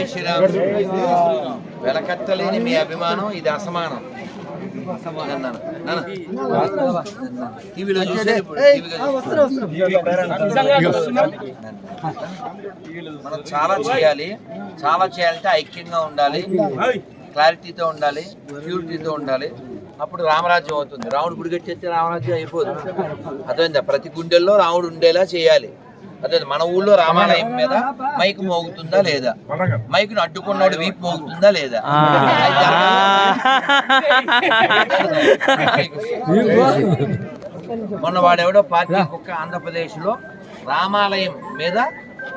జై శ్రీరామ్. వెలకట్టలేని మీ అభిమానం ఇది అసమానం. టీవీలో చూసే. మనం చాలా చేయాలి. చాలా చేయాలంటే ఐక్యంగా ఉండాలి. క్లారిటీతో ఉండాలి. ప్యూరిటీతో ఉండాలి. అప్పుడు రామరాజ్యం అవుతుంది. రాముడు గుడి కట్టేస్తే రామరాజ్యం అయిపోదు. అర్థమైందా? ప్రతి గుండెల్లో రాముడు ఉండేలా చేయాలి. అదే మన ఊళ్ళో రామాలయం మీద మైక్ మోగుతుందా లేదా? మైక్ను అడ్డుకున్నవాడు వీపు మోగుతుందా లేదా. మొన్న వాడెవడో పార్టీ కుక్క ఆంధ్రప్రదేశ్లో రామాలయం మీద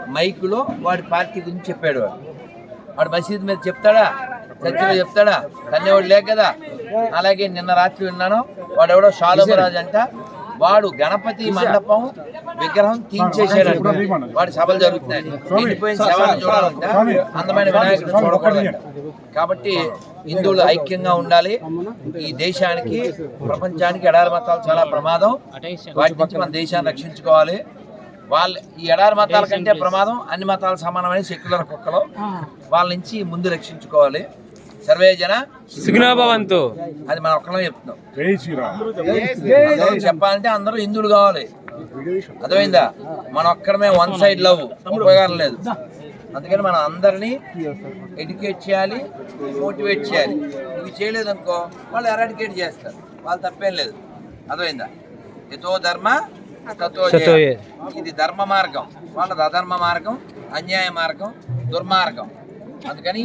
మైకులో వాడి పార్టీ గురించి చెప్పాడు. వాడు వాడు మసీద్ మీద చెప్తాడా? చర్చిలో చెప్తాడా? కన్నేవాడు లేక కదా? అలాగే నిన్న రాత్రి విన్నాను. వాడెవడో షాలోమరాజు అంట. వాడు గణపతి మండపం విగ్రహం తీయించేసాడంట వాడి సభలు జరుగుతున్నాయి. ఎండిపోయిన చూడాలంట. అందమైన వినాయకుడు చూడకూడదంట కాబట్టి హిందువులు ఐక్యంగా ఉండాలి. ఈ దేశానికి ప్రపంచానికి ఎడారి మతాలు చాలా ప్రమాదం. వాటి నుంచి మన దేశాన్ని రక్షించుకోవాలి. వాళ్ళ ఈ ఎడారి మతాల కంటే ప్రమాదం అన్ని మతాలు సమానమైన సెక్యులర్ కుక్కలు. వాళ్ళ నుంచి ముందు రక్షించుకోవాలి. సర్వే జన సుగ్నాభవంతు అది మనం ఒక్కలో చెప్తున్నాం. చెప్పాలంటే అందరూ హిందువులు కావాలి. అర్థమైందా? మన ఒక్కడమే వన్ సైడ్ లవ్ ఉపయోగం లేదు. అందుకని మనం అందరినీ ఎడ్యుకేట్ చేయాలి మోటివేట్ చేయాలి. ఇవి చేయలేదు అనుకో వాళ్ళు ఎరాడికేట్ చేస్తారు. వాళ్ళు తప్పేం లేదు. అర్థమైందా? ఎతో ధర్మ. ఇది ధర్మ మార్గం. వాళ్ళది అధర్మ మార్గం అన్యాయ మార్గం దుర్మార్గం. అందుకని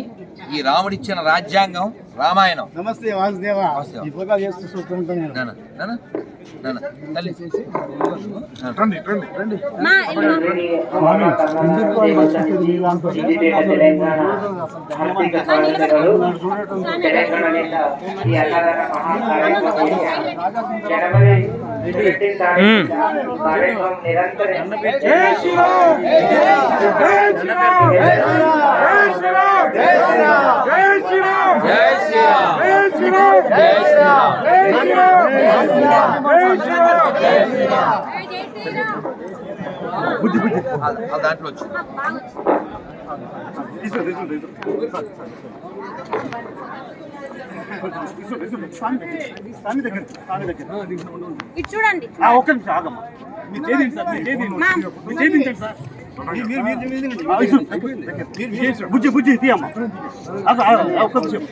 ఈ రాముడిచ్చిన రాజ్యాంగం రామాయణం నమస్తే వాసుదేవ. ఆ- ఆ దాంట్లో వచ్చింది ఇటు చూడండి. ఒక్క నిమిషం ఆగమ్మా. మీరు చేయండి సార్ మీరు చేయించండి సార్. బుజ్జి బుజ్జి తీయమ్మా ఒక్క నిమిషం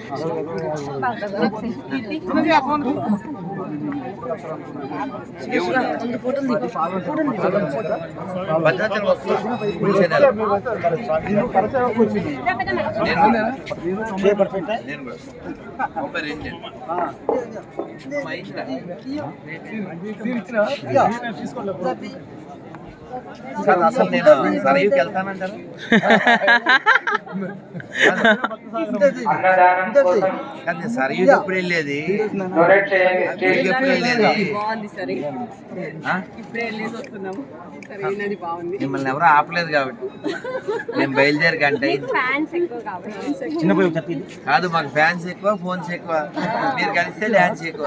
సార్ అసలు నేను సరయుకి వెళ్తానంటారు కానీ నేను సరయుకి ఎప్పుడు వెళ్ళేది ఎప్పుడు మిమ్మల్ని ఎవరు ఆపలేదు కాబట్టి నేను బయలుదేరి కాబట్టి కాదు మాకు ఫ్యాన్స్ ఎక్కువ ఫోన్స్ ఎక్కువ మీరు కలిస్తే డ్యాన్స్ ఎక్కువ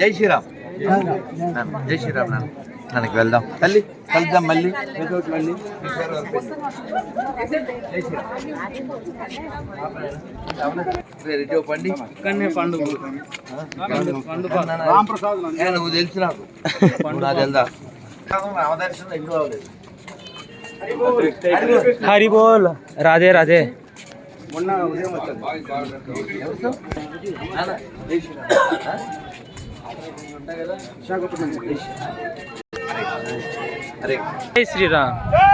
జై శ్రీరామ్. జై శ్రీరామ్ నాన్న. నాన్నకి వెళ్దాం. తల్లి కలుద్దాం మళ్ళీ. ఒకటి మళ్ళీ రెడీ పండి. పండుగ ఏ, నువ్వు తెలుసు నాకు. నాకు తెలుదా? రామదర్శనం ఎక్కువ అవ్వలేదు. హరి బోల్. రాధే రాధే మొన్న ఉదయం వచ్చాను నాన్న, జై శ్రీరామ్ ఆ? విశాఖపట్నం నుంచి. హరే జై శ్రీరామ్ జై శ్రీరామ్